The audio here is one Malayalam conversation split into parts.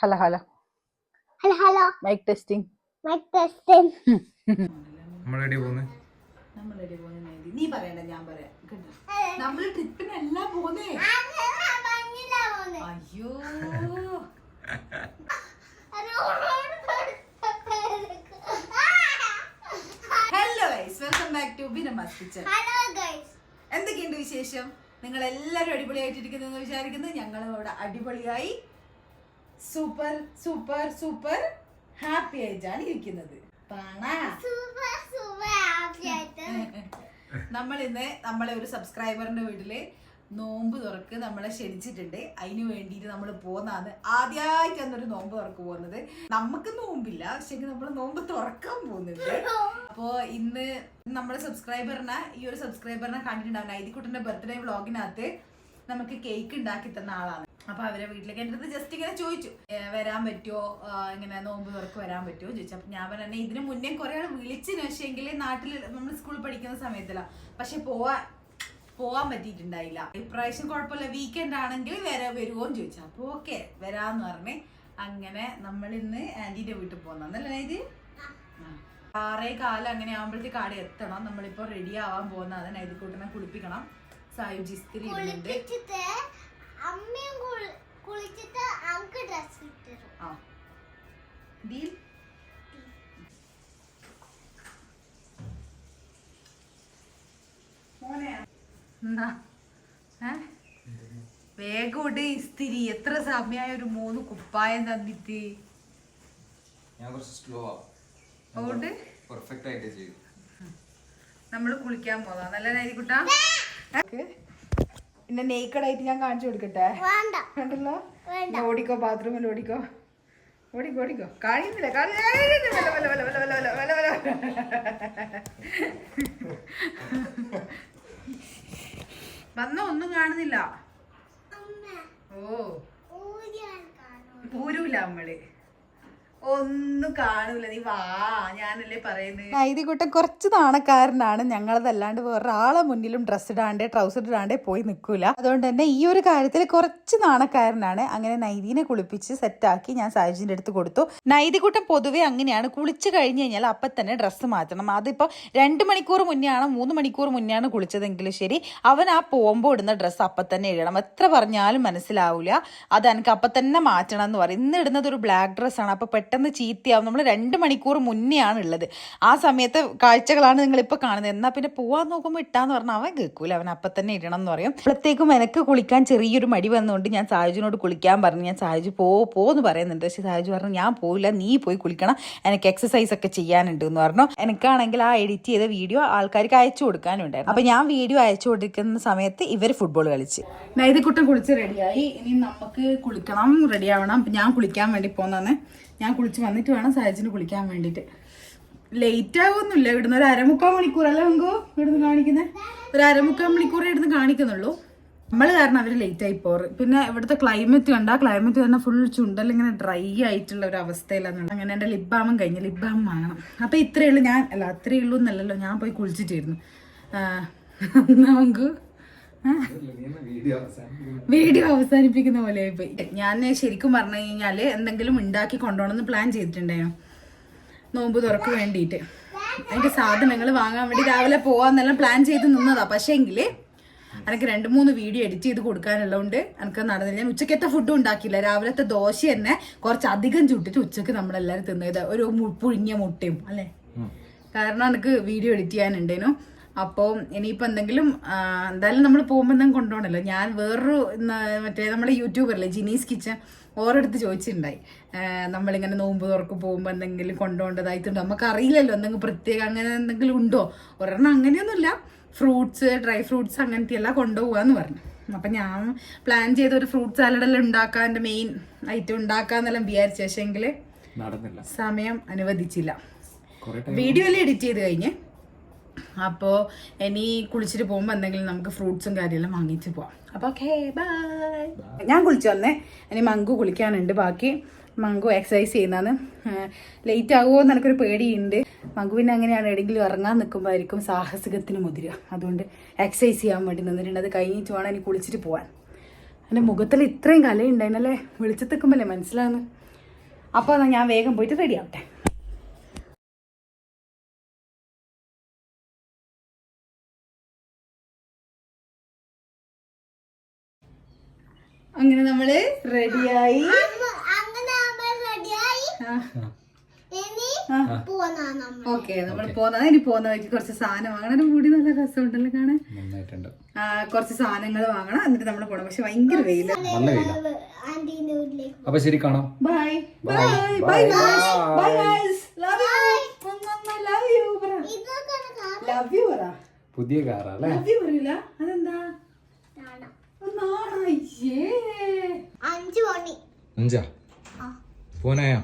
Hello hello. Hello hello. Mike testing mike testing നമ്മൾ എടി പോകുന്നത് നമ്മൾ എടി നൈതി നീ പറയണ്ട ഞാൻ പറയാം. കേട്ടോ? നമ്മൾ ട്രിപ്പിനല്ല പോന്നേ അയ്യോ. Hello guys welcome back to ബിനമാസ് kitchen hello guys എന്തൊക്കെയുണ്ട് വിശേഷം? നിങ്ങൾ എല്ലാവരും അടിപൊളിയായിട്ടിരിക്കുന്നു എന്ന് വിചാരിക്കുന്നു. ഞങ്ങൾ ഇവിടെ അടിപൊളിയായി. സൂപ്പർ സൂപ്പർ സൂപ്പർ ഹാപ്പി ആയിട്ടാണ് ഇരിക്കുന്നത്. നമ്മൾ ഇന്ന് നമ്മളെ ഒരു സബ്സ്ക്രൈബറിന്റെ വീട്ടിൽ നോമ്പ് തുറക്ക് നമ്മളെ ക്ഷണിച്ചിട്ടുണ്ട്. അതിന് വേണ്ടിയിട്ട് നമ്മൾ പോകുന്നതാണ് ആദ്യമായിട്ട് അന്നൊരു നോമ്പ് തുറക്ക് പോകുന്നത് നമുക്ക് നോമ്പില്ല പക്ഷേ നമ്മൾ നോമ്പ് തുറക്കാൻ പോകുന്നുണ്ട്. അപ്പോ ഇന്ന് നമ്മുടെ സബ്സ്ക്രൈബറിനെ ഈ ഒരു സബ്സ്ക്രൈബറിനെ കണ്ടിട്ടുണ്ടാവും നൈതിക്കുട്ടന്റെ ബർത്ത്ഡേ വ്ളോഗിനകത്ത് നമുക്ക് കേക്ക് ഉണ്ടാക്കി തന്ന ആളാണ്. അപ്പൊ അവരെ വീട്ടിലേക്ക് എന്റെ അടുത്ത് ജസ്റ്റ് ഇങ്ങനെ ചോദിച്ചു വരാൻ പറ്റുമോ ഇങ്ങനെ നോമ്പ് തുറക്ക് വരാൻ പറ്റുമോ ചോദിച്ചു. അപ്പൊ ഞാൻ പറഞ്ഞു ഇതിന് മുന്നേ കുറെ ആൾ വിളിച്ചിന് പക്ഷേ എങ്കിൽ നാട്ടിൽ നമ്മൾ സ്കൂളിൽ പഠിക്കുന്ന സമയത്തല്ല. പക്ഷെ പോവാൻ പോവാൻ പറ്റിയിട്ടുണ്ടായില്ല. ഇപ്രാവശ്യം കുഴപ്പമില്ല. വീക്കെൻഡ് ആണെങ്കിൽ വരെ വരുമോന്ന് ചോദിച്ചു. അപ്പൊ ഓക്കെ വരാന്ന് പറഞ്ഞ് അങ്ങനെ നമ്മൾ ഇന്ന് ആന്റിന്റെ വീട്ടിൽ പോകുന്നല്ലേ ഇത് ആറേ കാലം അങ്ങനെ ആകുമ്പോഴത്തേക്ക് ആടെ എത്തണം. നമ്മളിപ്പോ റെഡി ആവാൻ പോകുന്നതാണ് കൂട്ടനെ കുളിപ്പിക്കണം. സായുജി സ്ത്രീ ഇടുന്നുണ്ട് കുളിപ്പിച്ചിട്ട് അമ്മയും കുളി- കുളിച്ചിട്ട് അങ്ക് ഡ്രസ് ഇട്ടിരും ആ. ഡീൽ എന്നാ? ഏ? വേഗം ഇട് ഇസ്തിരി എത്ര സമയമായ ഒരു മൂന്ന് കുപ്പായം തന്നിട്ട് ഞാൻ കുറച്ച് സ്ലോ അതുകൊണ്ട് പെർഫെക്റ്റ് ആയിട്ട് ചെയ്യും നമ്മൾ കുളിക്കാൻ പോകാം നല്ല നൈരിക്കുട്ട പിന്നെ നെയ്ക്കടായിട്ട് ഞാൻ കാണിച്ചു കൊടുക്കട്ടെ കണ്ടല്ലോ ഓടിക്കോ ബാത്റൂമിൽ ഓടിക്കോ ഓടിക്കോ ഓടിക്കോ കാണിക്കുന്നില്ല കാണിക്കുന്നില്ല വന്ന ഒന്നും കാണുന്നില്ല. ഓ. പൂരൂല നമ്മൾ. ഒന്നും കാണൂല നീ വാ. ഞാനല്ലേ പറയുന്നത് നൈതികുട്ടൻ കുറച്ച് നാണക്കാരനാണ്. ഞങ്ങളതല്ലാണ്ട് വേറൊരാളെ മുന്നിലും ഡ്രസ് ഇടാണ്ട് ട്രൗസർ ഇടാണ്ടേ പോയി നിൽക്കൂല അതുകൊണ്ട് തന്നെ ഈ ഒരു കാര്യത്തിൽ കുറച്ച് നാണക്കാരനാണ്. അങ്ങനെ നൈതിനെ കുളിപ്പിച്ച് സെറ്റാക്കി ഞാൻ സായുജിന്റെ അടുത്ത് കൊടുത്തു. നൈതികുട്ടൻ പൊതുവെ അങ്ങനെയാണ്. കുളിച്ച് കഴിഞ്ഞ് കഴിഞ്ഞാൽ അപ്പം തന്നെ ഡ്രസ്സ് മാറ്റണം. അതിപ്പോൾ രണ്ട് മണിക്കൂർ മുന്നേ ആണ് മൂന്ന് മണിക്കൂർ മുന്നേ ആണ് കുളിച്ചതെങ്കിലും ശരി. അവൻ ആ പോകുമ്പോൾ ഇടുന്ന ഡ്രസ്സ് അപ്പം തന്നെ ഇടണം. എത്ര പറഞ്ഞാലും മനസ്സിലാവില്ല അത് എനിക്ക് അപ്പം തന്നെ മാറ്റണം എന്ന് പറയും. ഇന്ന് ഇടുന്നത് ഒരു ബ്ലാക്ക് ഡ്രസ്സാണ് അപ്പോൾ പെട്ടെന്ന് ചീത്തയാവും. നമ്മൾ രണ്ട് മണിക്കൂർ മുന്നേ ആണ് ഉള്ളത് ആ സമയത്ത് കാഴ്ചകളാണ് നിങ്ങളിപ്പോൾ കാണുന്നത്. എന്നാൽ പിന്നെ പോവാൻ നോക്കുമ്പോൾ ഇട്ടാന്ന് പറഞ്ഞാൽ അവൻ കേൾക്കൂല അവൻ അപ്പം തന്നെ ഇടണം എന്ന് പറയും. അപ്പോഴത്തേക്കും എനിക്ക് കുളിക്കാൻ ചെറിയൊരു മടി വന്നുകൊണ്ട് ഞാൻ സായുജിനോട് കുളിക്കാൻ പറഞ്ഞു. ഞാൻ സായുജ് പോ പോന്ന് പറയുന്നുണ്ട്. പക്ഷേ സായുജ് പറഞ്ഞു ഞാൻ പോയില്ല നീ പോയി കുളിക്കണം. എനിക്ക് എക്സസൈസ് ഒക്കെ ചെയ്യാനുണ്ട് എന്ന് പറഞ്ഞു. എനിക്കാണെങ്കിൽ ആ എഡിറ്റ് ചെയ്ത വീഡിയോ ആൾക്കാർക്ക് അയച്ചു കൊടുക്കാനുണ്ടായിരുന്നു. അപ്പൊ ഞാൻ വീഡിയോ അയച്ചു കൊടുക്കുന്ന സമയത്ത് ഇവർ ഫുട്ബോൾ കളിച്ച്. നൈതിക്കുട്ടൻ കുളിച്ച് റെഡിയായി ഇനി നമുക്ക് കുളിക്കണം റെഡിയാവണം ഞാൻ കുളിക്കാൻ വേണ്ടി പോന്നാണ് ഞാൻ കുളിച്ച് വന്നിട്ട് വേണം സഹജിന് കുളിക്കാൻ വേണ്ടിയിട്ട് ലേറ്റ് ആവൊന്നുമില്ല. ഇവിടുന്ന് ഒരു അരമുക്കാൽ മണിക്കൂർ അല്ല നമുക്ക് ഇവിടുന്ന് കാണിക്കുന്നത് ഒരു അരമുക്കാൽ മണിക്കൂർ ഇവിടുന്ന് കാണിക്കുന്നുള്ളൂ. നമ്മൾ കാരണം അവർ ലേറ്റ് ആയി പോറ്. പിന്നെ ഇവിടുത്തെ ക്ലൈമറ്റ് കണ്ട ക്ലൈമറ്റ് തന്നെ ഫുൾ ചുണ്ടലിങ്ങനെ ഡ്രൈ ആയിട്ടുള്ള ഒരു അവസ്ഥയിലാണ് അങ്ങനെ എന്റെ ലിപ് ബാമും കഴിഞ്ഞ് ബാം വാങ്ങണം. അപ്പോൾ ഇത്രയേ ഉള്ളൂ. ഞാൻ അല്ല അത്രയേ ഉള്ളൂ എന്നല്ലല്ലോ. ഞാൻ പോയി കുളിച്ചിട്ടിരുന്നു നമുക്ക് വീഡിയോ അവസാനിപ്പിക്കുന്ന പോലെ പോയി ഞാൻ ശരിക്കും പറഞ്ഞു കഴിഞ്ഞാൽ എന്തെങ്കിലും ഉണ്ടാക്കി കൊണ്ടുപോകണമെന്ന് പ്ലാൻ ചെയ്തിട്ടുണ്ടായിരുന്നു. നോമ്പ് തുറക്ക് വേണ്ടിയിട്ട്. അതിന്റെ സാധനങ്ങൾ വാങ്ങാൻ വേണ്ടി രാവിലെ പോവാന്നെല്ലാം പ്ലാൻ ചെയ്ത് നിന്നതാ. പക്ഷേ എനിക്ക് രണ്ട് മൂന്ന് വീഡിയോ എഡിറ്റ് ചെയ്ത് കൊടുക്കാനുള്ളതുകൊണ്ട് എനിക്ക് നടന്നില്ല. ഞാൻ ഉച്ചക്കത്തെ ഫുഡും ഉണ്ടാക്കിയില്ല. രാവിലത്തെ ദോശ തന്നെ കുറച്ച് അധികം ചുട്ടിട്ട് ഉച്ചയ്ക്ക് നമ്മളെല്ലാവരും തിന്നത്. ഒരു പുഴുങ്ങിയ മുട്ടയും അല്ലേ? കാരണം എനിക്ക് വീഡിയോ എഡിറ്റ് ചെയ്യാനുണ്ടേനു. അപ്പോൾ ഇനിയിപ്പോൾ എന്തെങ്കിലും എന്തായാലും നമ്മൾ പോകുമ്പോൾ എന്തെങ്കിലും കൊണ്ടുപോകണല്ലോ. ഞാൻ വേറൊരു മറ്റേ നമ്മുടെ യൂട്യൂബറല്ലേ ജിനീസ് കിച്ചൻ ഓരോടുത്ത് ചോദിച്ചിട്ടുണ്ടായി. നമ്മളിങ്ങനെ നോമ്പ് തുറക്ക് പോകുമ്പോൾ എന്തെങ്കിലും കൊണ്ടുപോകേണ്ടതായിട്ടുണ്ട്. നമുക്ക് അറിയില്ലല്ലോ എന്തെങ്കിലും പ്രത്യേകം അങ്ങനെ എന്തെങ്കിലും ഉണ്ടോ? ഒരെണ്ണം അങ്ങനെയൊന്നുമില്ല. ഫ്രൂട്ട്സ് ഡ്രൈ ഫ്രൂട്ട്സ് അങ്ങനത്തെ എല്ലാം കൊണ്ടുപോകാന്ന് പറഞ്ഞു. അപ്പം ഞാൻ പ്ലാൻ ചെയ്ത ഒരു ഫ്രൂട്ട് സാലഡെല്ലാം ഉണ്ടാക്കാൻ എന്റെ മെയിൻ ഐറ്റം ഉണ്ടാക്കാന്നെല്ലാം വിചാരിച്ചു. പക്ഷേങ്കിൽ നടന്നില്ല. സമയം അനുവദിച്ചില്ല. വീഡിയോ എല്ലാം എഡിറ്റ് ചെയ്ത് കഴിഞ്ഞ് അപ്പോൾ ഇനി കുളിച്ചിട്ട് പോകുമ്പോൾ എന്തെങ്കിലും നമുക്ക് ഫ്രൂട്ട്സും കാര്യമെല്ലാം വാങ്ങിച്ച് പോവാം. അപ്പോൾ ഓക്കെ ബൈ. ഞാൻ കുളിച്ചു വന്നേ. ഇനി മങ്കു കുളിക്കാനുണ്ട്. ബാക്കി മങ്കു എക്സസൈസ് ചെയ്യുന്നതാണ്. ലേറ്റ് ആകുമോ എന്ന് എനിക്കൊരു പേടിയുണ്ട്. മങ്കു പിന്നെ അങ്ങനെയാണ് എവിടെയെങ്കിലും ഇറങ്ങാൻ നിൽക്കുമ്പോഴായിരിക്കും സാഹസികത്തിന് മുതിരുക. അതുകൊണ്ട് എക്സസൈസ് ചെയ്യാൻ വേണ്ടി നിന്നിട്ടുണ്ട്. അത് കഴിഞ്ഞിട്ട് വേണം ഇനി കുളിച്ചിട്ട് പോവാൻ. എന്റെ മുഖത്തിൽ ഇത്രയും കലയുണ്ടായിരുന്നല്ലേ? വെളിച്ചത്തെക്കുമ്പല്ലേ മനസ്സിലാകുന്നു അപ്പോൾ ഞാൻ വേഗം പോയിട്ട് റെഡി ആവട്ടെ. അങ്ങനെ നമ്മൾ റെഡിയായി പോന്നാ ഓക്കെ നമ്മൾ പോകുന്നത് ഇനി പോന്ന വഴിക്ക് കുറച്ച് സാധനം വാങ്ങണം. ഒരു മുടി നല്ല രസമുണ്ടല്ലോ കാണാൻ. നന്നായിട്ടുണ്ട്. കുറച്ച് സാധനങ്ങൾ വാങ്ങണം. എന്നിട്ട് നമ്മൾ പോണം. പക്ഷെ ഭയങ്കര വെയിൽ. അപ്പൊ ശരി കാണാം. Bye bye. Bye. Bye guys love you love you പുതിയ കാറാ അല്ലേ? ലവ് യു പറയില്ല അതെന്താ നാണോ? അയ്യേ. അഞ്ചു മണി അഞ്ചാ? ആ. പോനായോ?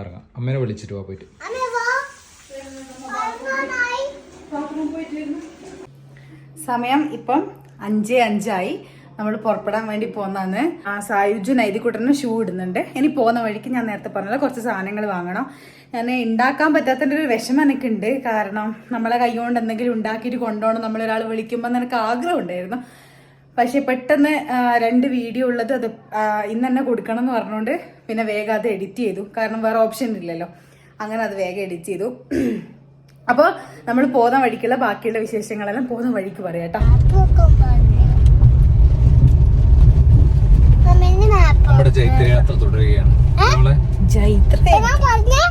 ഇറങ്ങാം. അമ്മേനെ വിളിച്ചിട്ട് പോവാ പോയിട്ട്. അമ്മേ വാ. സമയം ഇപ്പം അഞ്ച് അഞ്ചായി. നമ്മൾ പുറപ്പെടാൻ വേണ്ടി പോകുന്നതാണ് ആ സായുജു നൈതിക്കുട്ടനും ഷൂ ഇടുന്നുണ്ട്. ഇനി പോകുന്ന വഴിക്ക് ഞാൻ നേരത്തെ പറഞ്ഞല്ലോ കുറച്ച് സാധനങ്ങൾ വാങ്ങണം. ഞാൻ ഉണ്ടാക്കാൻ പറ്റാത്തതിന്റെ ഒരു വിഷമം എനിക്കുണ്ട്. കാരണം നമ്മളെ കൈ കൊണ്ട് എന്തെങ്കിലും ഉണ്ടാക്കിയിട്ട് കൊണ്ടുപോകണം നമ്മളൊരാൾ വിളിക്കുമ്പോൾ എനിക്ക് ആഗ്രഹം ഉണ്ടായിരുന്നു. പക്ഷേ പെട്ടെന്ന് രണ്ട് വീഡിയോ ഉള്ളത് അത് ഇന്ന് തന്നെ കൊടുക്കണം എന്ന് പറഞ്ഞുകൊണ്ട് പിന്നെ വേഗം അത് എഡിറ്റ് ചെയ്തു. കാരണം വേറെ ഓപ്ഷൻ ഇല്ലല്ലോ. അങ്ങനെ അത് വേഗം എഡിറ്റ് ചെയ്തു. അപ്പോൾ നമ്മൾ പോകുന്ന വഴിക്കുള്ള ബാക്കിയുള്ള വിശേഷങ്ങളെല്ലാം പോകുന്ന വഴിക്ക് പറയാം കേട്ടോ. നമ്മുടെ ജൈത്രയാത്ര തുടരുകയാണ്. നമ്മളെ ജൈത്ര പറഞ്ഞേ?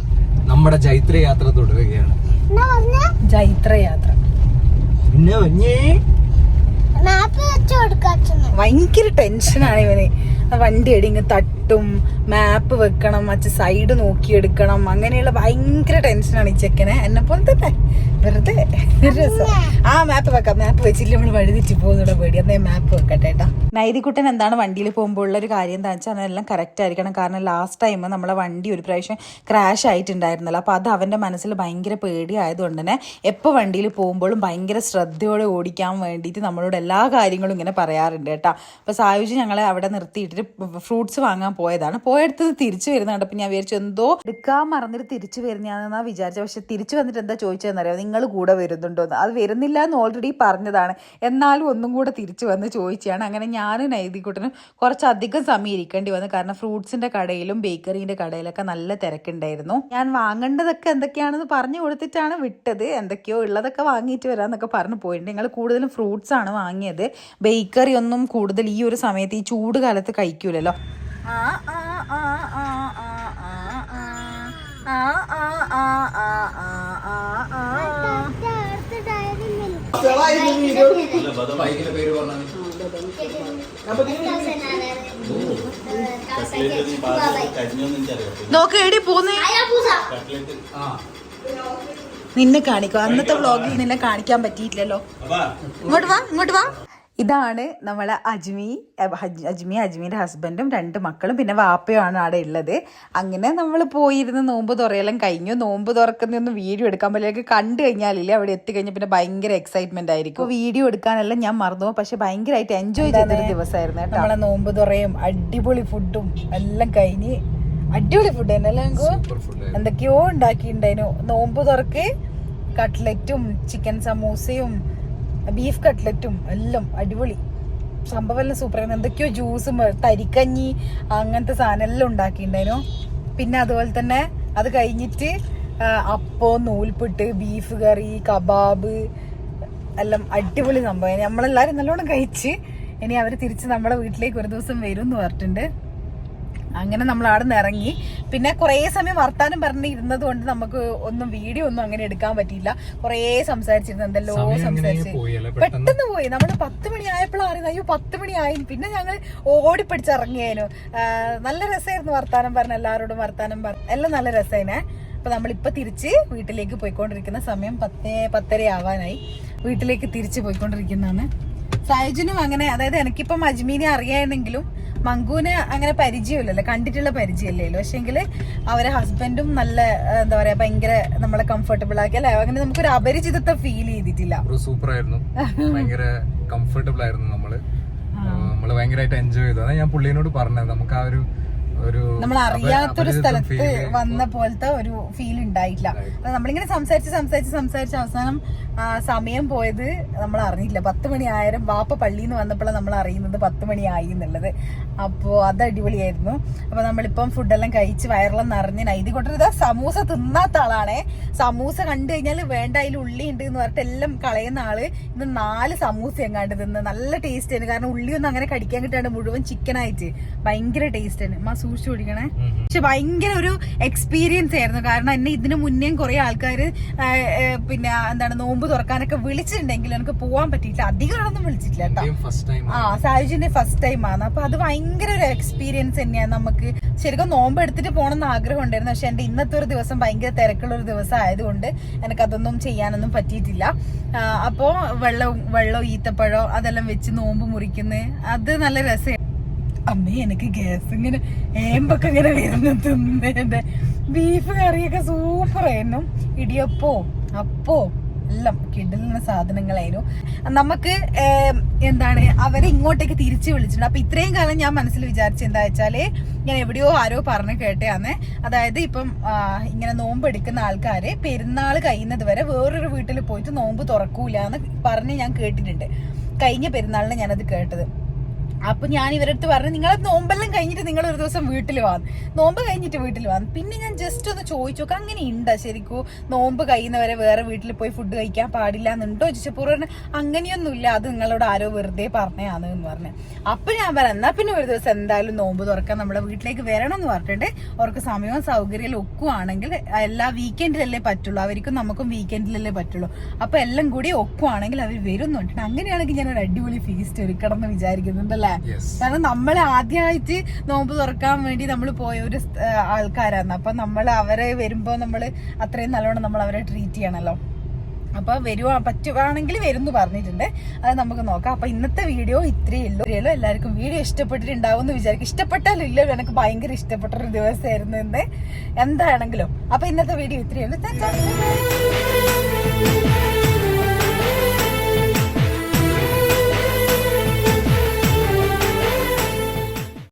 നമ്മുടെ ജൈത്രയാത്ര തുടരുകയാണ്. എന്നാ യാത്ര ജൈത്രയാത്ര. പിന്നെ ഭയങ്കര ടെൻഷനാണ് ഇവന്. വണ്ടി എടി തട്ടും മാപ്പ് വെക്കണം മറ്റു സൈഡ് നോക്കിയെടുക്കണം. അങ്ങനെയുള്ള ഭയങ്കര ടെൻഷനാണ് ഈ ചെക്കനെ. എന്നെ പോലെ തന്നെ. വെറുതെ. ആ മാപ്പ് വെക്കാം. മാപ്പ് വെച്ചില്ല നമ്മൾ വഴി തെറ്റി പോകുന്നുള്ള പേടി. അന്നേ മാപ്പ് വെക്കട്ടെ കേട്ടോ നൈതികുട്ടൻ എന്താണ് വണ്ടിയിൽ പോകുമ്പോൾ ഉള്ള ഒരു കാര്യം എന്താ വെച്ചാൽ അതെല്ലാം കറക്റ്റ് ആയിരിക്കണം. കാരണം ലാസ്റ്റ് ടൈം നമ്മളെ വണ്ടി ഒരു പ്രാവശ്യം ക്രാഷ് ആയിട്ടുണ്ടായിരുന്നല്ലോ. അപ്പോൾ അത് അവന്റെ മനസ്സിൽ ഭയങ്കര പേടി ആയതുകൊണ്ട് തന്നെ എപ്പോൾ വണ്ടിയിൽ പോകുമ്പോഴും ഭയങ്കര ശ്രദ്ധയോടെ ഓടിക്കാൻ വേണ്ടിയിട്ട് നമ്മളോട് എല്ലാ കാര്യങ്ങളും ഇങ്ങനെ പറയാറുണ്ട് കേട്ടോ. അപ്പോൾ സായുജി ഞങ്ങളെ അവിടെ നിർത്തിയിട്ടിട്ട് ഫ്രൂട്ട്സ് വാങ്ങാൻ പോയതാണ്. പോയടുത്ത് തിരിച്ചു വരുന്ന കണ്ടപ്പോൾ ഞാൻ വിചാരിച്ചു എന്തോ എടുക്കാൻ മറന്നിട്ട് തിരിച്ചു വരുന്നതാണെന്നാ വിചാരിച്ചത് പക്ഷെ തിരിച്ചു വന്നിട്ട് എന്താ ചോദിച്ചതെന്നറിയാം നിങ്ങൾ കൂടെ വരുന്നുണ്ടോ എന്ന്. അത് വരുന്നില്ല എന്ന് ഓൾറെഡി പറഞ്ഞതാണ്. എന്നാലും ഒന്നും കൂടെ തിരിച്ചു വന്ന് ചോദിച്ചാണ് അങ്ങനെ ഞാനും നൈതികുട്ടനും കുറച്ചധികം സമയം ഇരിക്കേണ്ടി വന്നു. കാരണം ഫ്രൂട്ട്സിന്റെ കടയിലും ബേക്കറിന്റെ കടയിലൊക്കെ നല്ല തിരക്കുണ്ടായിരുന്നു. ഞാൻ വാങ്ങേണ്ടതൊക്കെ എന്തൊക്കെയാണെന്ന് പറഞ്ഞു കൊടുത്തിട്ടാണ് വിട്ടത്. എന്തൊക്കെയോ ഉള്ളതൊക്കെ വാങ്ങിയിട്ട് വരാമെന്നൊക്കെ പറഞ്ഞു പോയിട്ടുണ്ട്. ഞങ്ങൾ കൂടുതലും ഫ്രൂട്ട്സ് ആണ് വാങ്ങിയത്. ബേക്കറി ഒന്നും കൂടുതൽ ഈ ഒരു സമയത്ത് ഈ ചൂട് കാലത്ത് കഴിക്കൂലല്ലോ. ആ ആ ആ ആ ആ ആ ആ ആ ആ ആ ആ ആ ആ ആ അടുത്ത ഡയറി മിൽക്ക് പേര് പറഞ്ഞാൽ നോക്ക് എടി പോന്നേ. നിന്നെ കാണിക്കും. അന്നത്തെ വ്ളോഗിൽ നിന്നെ കാണിക്കാൻ പറ്റിയിട്ടില്ലല്ലോ. ഇങ്ങോട്ട് വാ ഇങ്ങോട്ട് വാ. ഇതാണ് നമ്മളെ അജ്മി അജ്മി അജ്മീന്റെ ഹസ്ബൻഡും രണ്ട് മക്കളും. പിന്നെ വാപ്പയുമാണ് അവിടെ ഉള്ളത്. അങ്ങനെ നമ്മൾ പോയിരുന്ന് നോമ്പ് തുറയെല്ലാം കഴിഞ്ഞു. നോമ്പ് തുറക്കുന്നൊന്നും വീഡിയോ എടുക്കാൻ പറ്റില്ല. കണ്ടു കഴിഞ്ഞാലില്ലേ അവിടെ എത്തിക്കഴിഞ്ഞാൽ പിന്നെ ഭയങ്കര എക്സൈറ്റ്മെന്റ് ആയിരിക്കും. വീഡിയോ എടുക്കാനെല്ലാം ഞാൻ മറന്നു. പോകും പക്ഷെ ഭയങ്കരമായിട്ട് എൻജോയ് ചെയ്തൊരു ദിവസമായിരുന്നു കേട്ടോ. നമ്മളെ നോമ്പ് തുറയും അടിപൊളി ഫുഡും എല്ലാം കഴിഞ്ഞ് അടിപൊളി ഫുഡ് തന്നെ അല്ലേ എന്തൊക്കെയോ ഉണ്ടാക്കിയിട്ടുണ്ടായിരുന്നു. നോമ്പ് തുറക്ക് കട്ട്ലറ്റും ചിക്കൻ സമൂസയും ബീഫ് കട്ട്ലറ്റും എല്ലാം അടിപൊളി. സംഭവമെല്ലാം സൂപ്പറാണ് എന്തൊക്കെയോ ജ്യൂസും തരിക്കഞ്ഞി അങ്ങനത്തെ സാധനം എല്ലാം ഉണ്ടാക്കിയിട്ടുണ്ടായിരുന്നു. പിന്നെ അതുപോലെ തന്നെ അത് കഴിഞ്ഞിട്ട് അപ്പം നൂൽപുട്ട് ബീഫ് കറി കബാബ് എല്ലാം അടിപൊളി സംഭവം. നമ്മളെല്ലാവരും നല്ലോണം കഴിച്ച് ഇനി അവർ തിരിച്ച് നമ്മളെ വീട്ടിലേക്ക് ഒരു ദിവസം വരും എന്ന് പറഞ്ഞിട്ടുണ്ട്. അങ്ങനെ നമ്മൾ അവിടെ നിന്ന് ഇറങ്ങി. പിന്നെ കുറേ സമയം വർത്താനം പറഞ്ഞ് ഇരുന്നത് കൊണ്ട് നമുക്ക് ഒന്നും വീഡിയോ ഒന്നും അങ്ങനെ എടുക്കാൻ പറ്റിയില്ല. കുറേ സംസാരിച്ചിരുന്നു എന്തെല്ലോ സംസാരിച്ച്. പെട്ടെന്ന് പോയി. നമ്മൾ പത്ത് മണി ആയപ്പോഴാണ് അയ്യോ പത്ത് മണി ആയി. പിന്നെ ഞങ്ങൾ ഓടിപ്പിടിച്ച് ഇറങ്ങിയായിരുന്നു നല്ല രസമായിരുന്നു വർത്താനം പറഞ്ഞ എല്ലാവരോടും വർത്താനം പറഞ്ഞ. എല്ലാം നല്ല രസമായിനെ അപ്പൊ നമ്മളിപ്പൊ തിരിച്ച് വീട്ടിലേക്ക് പോയിക്കൊണ്ടിരിക്കുന്ന സമയം പത്തേ പത്തര ആവാനായി. വീട്ടിലേക്ക് തിരിച്ച് പോയിക്കൊണ്ടിരിക്കുന്നതാണ്. സായുജനും അങ്ങനെ അതായത് എനിക്കിപ്പം അജ്മീനെ അറിയാണെങ്കിലും മങ്കുവിന് അങ്ങനെ പരിചയമില്ലല്ലോ കണ്ടിട്ടുള്ള പരിചയമില്ലല്ലോ. പക്ഷെങ്കിൽ അവരെ ഹസ്ബൻഡും നല്ല എന്താ പറയാ ഭയങ്കര നമ്മളെ കംഫർട്ടബിൾ ആക്കി. അല്ലെ? അങ്ങനെ നമുക്കൊരു അപരിചിതത്വം ഫീൽ ചെയ്തിട്ടില്ല. സൂപ്പർ ആയിരുന്നു ഭയങ്കര കംഫർട്ടബിൾ ആയിരുന്നു നമ്മൾ. നമ്മൾ ഭയങ്കരമായിട്ട് എൻജോയ് ചെയ്തു. ഞാൻ പുള്ളിനോട് പറഞ്ഞത്. നമുക്ക് ആ ഒരു നമ്മൾ അറിയാത്തൊരു സ്ഥലത്ത് വന്ന പോലത്തെ ഒരു ഫീൽ ഉണ്ടായിട്ടില്ല. നമ്മളിങ്ങനെ സംസാരിച്ച് സംസാരിച്ച് സംസാരിച്ച് അവസാനം സമയം പോയത് നമ്മൾ അറിഞ്ഞില്ല. പത്ത് മണി ആയിരം ബാപ്പ പള്ളിയിൽ നിന്ന് വന്നപ്പോഴാണ് നമ്മൾ അറിയുന്നത് പത്ത് മണിയായി എന്നുള്ളത്. അപ്പോൾ അത് അടിപൊളിയായിരുന്നു. അപ്പോൾ നമ്മളിപ്പം ഫുഡെല്ലാം കഴിച്ച് വയറെല്ലാം നിറഞ്ഞ് നൈതി കൊണ്ടിരുന്ന സമൂസ തിന്നാത്ത ആളാണേ. സമൂസ കണ്ടു കഴിഞ്ഞാൽ വേണ്ട അതിൽ ഉള്ളി ഉണ്ട് എന്ന് പറഞ്ഞിട്ട് എല്ലാം കളയുന്ന ആൾ ഇന്ന് നാല് സമൂസ എങ്ങാണ്ട് തിന്ന് നല്ല ടേസ്റ്റ് ആണ്. കാരണം ഉള്ളിയൊന്നും അങ്ങനെ കടിക്കാൻ കിട്ടാണ്ട് മുഴുവൻ ചിക്കൻ ആയിട്ട്. ഭയങ്കര ടേസ്റ്റ് ആണ്. അമ്മ സൂക്ഷിച്ചു കുടിക്കണേ. പക്ഷെ ഭയങ്കര ഒരു എക്സ്പീരിയൻസ് ആയിരുന്നു. കാരണം എന്നെ ഇതിനു മുന്നേ കുറെ ആൾക്കാർ പിന്നെ എന്താണ് നോമ്പ് തുറക്കാനൊക്കെ വിളിച്ചിട്ടുണ്ടെങ്കിൽ എനിക്ക് പോവാൻ പറ്റിയിട്ടില്ല. അധികം ആളൊന്നും വിളിച്ചിട്ടില്ല കേട്ടോ. ആ സായുജിന്റെ ഫസ്റ്റ് ടൈം ആണ്. അപ്പൊ അത് ഭയങ്കര ഒരു എക്സ്പീരിയൻസ് തന്നെയാണ് നമുക്ക് ശരിക്കും നോമ്പ് എടുത്തിട്ട് പോകണം എന്ന് ആഗ്രഹം ഉണ്ടായിരുന്നു. പക്ഷെ എന്റെ ഇന്നത്തെ ഒരു ദിവസം ഭയങ്കര തിരക്കുള്ള ഒരു ദിവസം ആയതുകൊണ്ട് എനിക്ക് അതൊന്നും ചെയ്യാനൊന്നും പറ്റിയിട്ടില്ല. അപ്പോ വെള്ളവും വെള്ളവും ഈത്തപ്പഴോ അതെല്ലാം വെച്ച് നോമ്പ് മുറിക്കുന്നത് അത് നല്ല രസം. അമ്മേ എനിക്ക് ഗ്യാസ് ഇങ്ങനെ ഏമ്പൊക്കെ ഇങ്ങനെ വരുന്നു തിന്നേന്റെ ബീഫ് കറിയൊക്കെ സൂപ്പർ ആയിരുന്നു. ഇടിയപ്പോ അപ്പോ എല്ലാം കിടലുന്ന സാധനങ്ങളായിരുന്നു. നമുക്ക് എന്താണ് അവരെ ഇങ്ങോട്ടേക്ക് തിരിച്ചു വിളിച്ചിട്ടുണ്ട്. അപ്പൊ ഇത്രയും കാലം ഞാൻ മനസ്സിൽ വിചാരിച്ച എന്താ വെച്ചാൽ ഞാൻ എവിടെയോ ആരോ പറഞ്ഞു കേട്ടയാന്ന് അതായത് ഇപ്പം ഇങ്ങനെ നോമ്പ് എടുക്കുന്ന ആൾക്കാര് പെരുന്നാൾ കഴിയുന്നത് വരെ വേറൊരു വീട്ടിൽ പോയിട്ട് നോമ്പ് തുറക്കൂല എന്ന് പറഞ്ഞ് ഞാൻ കേട്ടിട്ടുണ്ട്. കഴിഞ്ഞ പെരുന്നാളിന് ഞാനത് കേട്ടത്. അപ്പൊ ഞാൻ ഇവരടുത്ത് പറഞ്ഞു നിങ്ങൾ നോമ്പെല്ലാം കഴിഞ്ഞിട്ട് നിങ്ങൾ ഒരു ദിവസം വീട്ടിൽ വന്നു നോമ്പ് കഴിഞ്ഞിട്ട് വീട്ടിൽ വന്നു പിന്നെ ഞാൻ ജസ്റ്റ് ഒന്ന് ചോദിച്ചു നോക്കാം അങ്ങനെ ഉണ്ടാ ശരിക്കും? നോമ്പ് കഴിയുന്നവരെ വേറെ വീട്ടിൽ പോയി ഫുഡ് കഴിക്കാൻ പാടില്ല എന്നുണ്ടോ? ചോദിച്ചപ്പോൾ പറഞ്ഞു അങ്ങനെയൊന്നുമില്ല അത് നിങ്ങളോട് ആരോ വെറുതെ പറഞ്ഞാന്ന് എന്ന് പറഞ്ഞു. അപ്പൊ ഞാൻ പറഞ്ഞു എന്നാ പിന്നെ ഒരു ദിവസം എന്തായാലും നോമ്പ് തുറക്കാൻ നമ്മുടെ വീട്ടിലേക്ക് വരണം എന്ന് പറഞ്ഞിട്ടുണ്ട്. അവർക്ക് സമയവും സൗകര്യവും ഒക്കുവാണെങ്കിൽ എല്ലാ വീക്കെൻഡിലല്ലേ പറ്റുള്ളൂ. അവർക്കും നമുക്കും വീക്കെൻഡിലല്ലേ പറ്റുള്ളൂ. അപ്പൊ എല്ലാം കൂടി ഒക്കുവാണെങ്കിൽ അവർ വരുന്നുണ്ട്. അങ്ങനെയാണെങ്കിൽ ഞാൻ ഒരു അടിപൊളി ഫീസ്റ്റ് ഒരുക്കണം എന്ന് വിചാരിക്കുന്നുണ്ടല്ലേ യെസ് കാരണം നമ്മൾ ആദ്യമായിട്ട് നോമ്പ് തുറക്കാൻ വേണ്ടി നമ്മൾ പോയ ഒരു ആൾക്കാരാണ്. അപ്പൊ നമ്മൾ അവരെ വരുമ്പോ നമ്മൾ അത്രയും നല്ലോണം നമ്മൾ അവരെ ട്രീറ്റ് ചെയ്യണല്ലോ. അപ്പൊ വരുവാ പറ്റുവാണെങ്കിൽ വരും എന്ന് പറഞ്ഞിട്ടുണ്ട്. അത് നമുക്ക് നോക്കാം. അപ്പൊ ഇന്നത്തെ വീഡിയോ ഇത്രയേ ഉള്ളൂ. എല്ലാവർക്കും വീഡിയോ ഇഷ്ടപ്പെട്ടിട്ടുണ്ടാവും എന്ന് വിചാരിക്കും. ഇഷ്ടപ്പെട്ടാലും ഇല്ല എനിക്ക് ഭയങ്കര ഇഷ്ടപ്പെട്ട ഒരു ദിവസമായിരുന്നു എന്ന് എന്താണെങ്കിലും. അപ്പൊ ഇന്നത്തെ വീഡിയോ ഇത്രയേ ഉള്ളൂ.